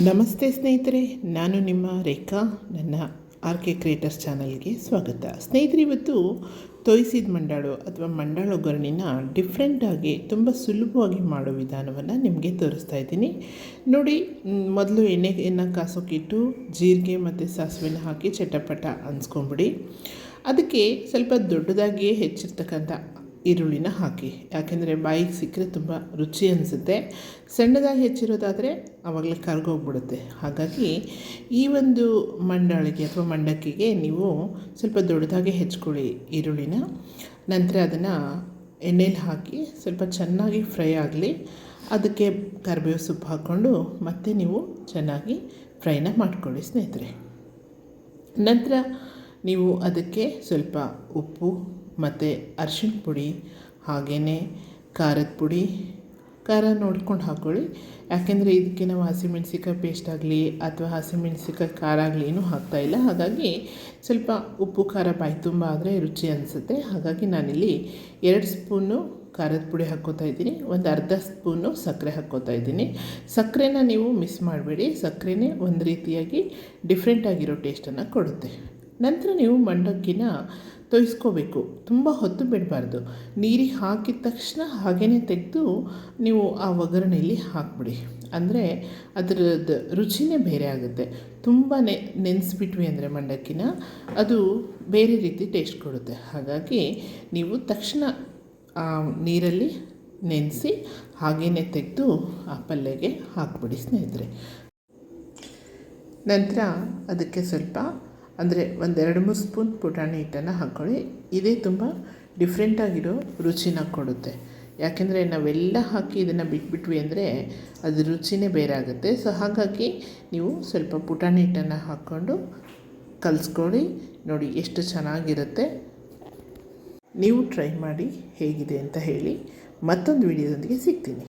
ನಮಸ್ತೆ ಸ್ನೇಹಿತರೆ, ನಾನು ನಿಮ್ಮ ರೇಖಾ, ನನ್ನ ಆರ್ ಕೆ ಕ್ರಿಯೇಟರ್ಸ್ ಚಾನಲ್ಗೆ ಸ್ವಾಗತ. ಸ್ನೇಹಿತರೆ, ಇವತ್ತು ತೋಯಿಸಿದ ಮಂಡಾಳು ಅಥವಾ ಮಂಡಾಳ ಒಗ್ಗರಣೆನ ಡಿಫ್ರೆಂಟಾಗಿ ತುಂಬ ಸುಲಭವಾಗಿ ಮಾಡೋ ವಿಧಾನವನ್ನು ನಿಮಗೆ ತೋರಿಸ್ತಾ ಇದ್ದೀನಿ. ನೋಡಿ, ಮೊದಲು ಮೊದಲು ಎಣ್ಣೆಯನ್ನು ಕಾಸೋಕ್ಕಿಟ್ಟು ಜೀರಿಗೆ ಮತ್ತು ಸಾಸಿವೆನ ಹಾಕಿ ಚಟಪಟ ಅನ್ಸ್ಕೊಂಬಿಡಿ. ಅದಕ್ಕೆ ಸ್ವಲ್ಪ ದೊಡ್ಡದಾಗಿಯೇ ಹೆಚ್ಚಿರ್ತಕ್ಕಂಥ ಈರುಳ್ಳಿನ ಹಾಕಿ. ಯಾಕೆಂದರೆ ಬಾಯಿಗೆ ಸಿಕ್ಕರೆ ತುಂಬ ರುಚಿ ಅನಿಸುತ್ತೆ. ಸಣ್ಣದಾಗಿ ಹೆಚ್ಚಿರೋದಾದರೆ ಆವಾಗಲೇ ಕರ್ಗೋಗ್ಬಿಡುತ್ತೆ. ಹಾಗಾಗಿ ಈ ಒಂದು ಮಂಡಾಳಿಗೆ ಅಥವಾ ಮಂಡಕ್ಕಿಗೆ ನೀವು ಸ್ವಲ್ಪ ದೊಡ್ಡದಾಗಿ ಹೆಚ್ಕೊಳ್ಳಿ ಈರುಳ್ಳಿನ. ನಂತರ ಅದನ್ನು ಎಣ್ಣೆಲಿ ಹಾಕಿ ಸ್ವಲ್ಪ ಚೆನ್ನಾಗಿ ಫ್ರೈ ಆಗಲಿ. ಅದಕ್ಕೆ ಕರಿಬೇವು ಸೊಪ್ಪು ಹಾಕ್ಕೊಂಡು ಮತ್ತೆ ನೀವು ಚೆನ್ನಾಗಿ ಫ್ರೈನ ಮಾಡ್ಕೊಳ್ಳಿ ಸ್ನೇಹಿತರೆ. ನಂತರ ನೀವು ಅದಕ್ಕೆ ಸ್ವಲ್ಪ ಉಪ್ಪು ಮತ್ತು ಅರ್ಶಿಣ ಪುಡಿ ಹಾಗೆಯೇ ಖಾರದ ಪುಡಿ, ಖಾರ ನೋಡ್ಕೊಂಡು ಹಾಕ್ಕೊಳ್ಳಿ ಯಾಕೆಂದರೆ ಇದಕ್ಕೆ ನಾವು ಹಸಿಮೆಣ್ಸಿಕಾಯಿ ಪೇಸ್ಟ್ ಆಗಲಿ ಅಥವಾ ಹಸಿಮೆಣ್ಸಿಕಾಯಿ ಖಾರ ಆಗಲಿ ಏನೂ ಹಾಕ್ತಾಯಿಲ್ಲ ಹಾಗಾಗಿ ಸ್ವಲ್ಪ ಉಪ್ಪು, ಖಾರ, ಬಾಯಿ ತುಂಬ ಆದರೆ ರುಚಿ ಅನಿಸುತ್ತೆ. ಹಾಗಾಗಿ ನಾನಿಲ್ಲಿ ಎರಡು ಸ್ಪೂನು ಖಾರದ ಪುಡಿ ಹಾಕ್ಕೋತಾ ಇದ್ದೀನಿ. ಒಂದು ಅರ್ಧ ಸ್ಪೂನು ಸಕ್ಕರೆ ಹಾಕ್ಕೋತಾ ಇದ್ದೀನಿ. ಸಕ್ಕರೆನ ನೀವು ಮಿಸ್ ಮಾಡಬೇಡಿ. ಸಕ್ಕರೆನೇ ಒಂದು ರೀತಿಯಾಗಿ ಡಿಫ್ರೆಂಟ್ ಆಗಿರೋ ಟೇಸ್ಟನ್ನು ಕೊಡುತ್ತೆ. ನಂತರ ನೀವು ಮಂಡಕ್ಕಿನ ತೊಯ್ಸ್ಕೋಬೇಕು. ತುಂಬ ಹೊತ್ತು ಬಿಡಬಾರ್ದು. ನೀರಿಗೆ ಹಾಕಿದ ತಕ್ಷಣ ಹಾಗೇ ತೆಗೆದು ನೀವು ಆ ಒಗ್ಗರಣೆಯಲ್ಲಿ ಹಾಕ್ಬಿಡಿ. ಅಂದರೆ ಅದರದ್ದು ರುಚಿನೇ ಬೇರೆ ಆಗುತ್ತೆ. ತುಂಬಾ ನೆನೆಸ್ಬಿಟ್ವಿ ಅಂದರೆ ಮಂಡಕ್ಕಿನ, ಅದು ಬೇರೆ ರೀತಿ ಟೇಸ್ಟ್ ಕೊಡುತ್ತೆ. ಹಾಗಾಗಿ ನೀವು ತಕ್ಷಣ ನೀರಲ್ಲಿ ನೆನೆಸಿ ಹಾಗೇ ತೆಗೆದು ಆ ಪಲ್ಯಗೆ ಹಾಕ್ಬಿಡಿ ಸ್ನೇಹಿತರೆ. ನಂತರ ಅದಕ್ಕೆ ಸ್ವಲ್ಪ ಅಂದರೆ ಒಂದೆರಡು ಮೂರು ಸ್ಪೂನ್ ಪುಟಾಣಿ ಹಿಟ್ಟನ್ನು ಹಾಕ್ಕೊಳ್ಳಿ ಇದೇ ತುಂಬ ಡಿಫ್ರೆಂಟಾಗಿರೋ ರುಚಿನ ಕೊಡುತ್ತೆ. ಯಾಕೆಂದರೆ ನಾವೆಲ್ಲ ಹಾಕಿ ಇದನ್ನು ಬಿಟ್ಬಿಟ್ವಿ ಅಂದರೆ ಅದು ರುಚಿನೇ ಬೇರೆ ಆಗುತ್ತೆ. ಸೊ ಹಾಗಾಗಿ ನೀವು ಸ್ವಲ್ಪ ಪುಟಾಣಿ ಹಿಟ್ಟನ್ನು ಹಾಕ್ಕೊಂಡು ಕಲಿಸ್ಕೊಳ್ಳಿ. ನೋಡಿ ಎಷ್ಟು ಚೆನ್ನಾಗಿರುತ್ತೆ. ನೀವು ಟ್ರೈ ಮಾಡಿ ಹೇಗಿದೆ ಅಂತ ಹೇಳಿ ಮತ್ತೊಂದು ವಿಡಿಯೋದೊಂದಿಗೆ ಸಿಗ್ತೀನಿ.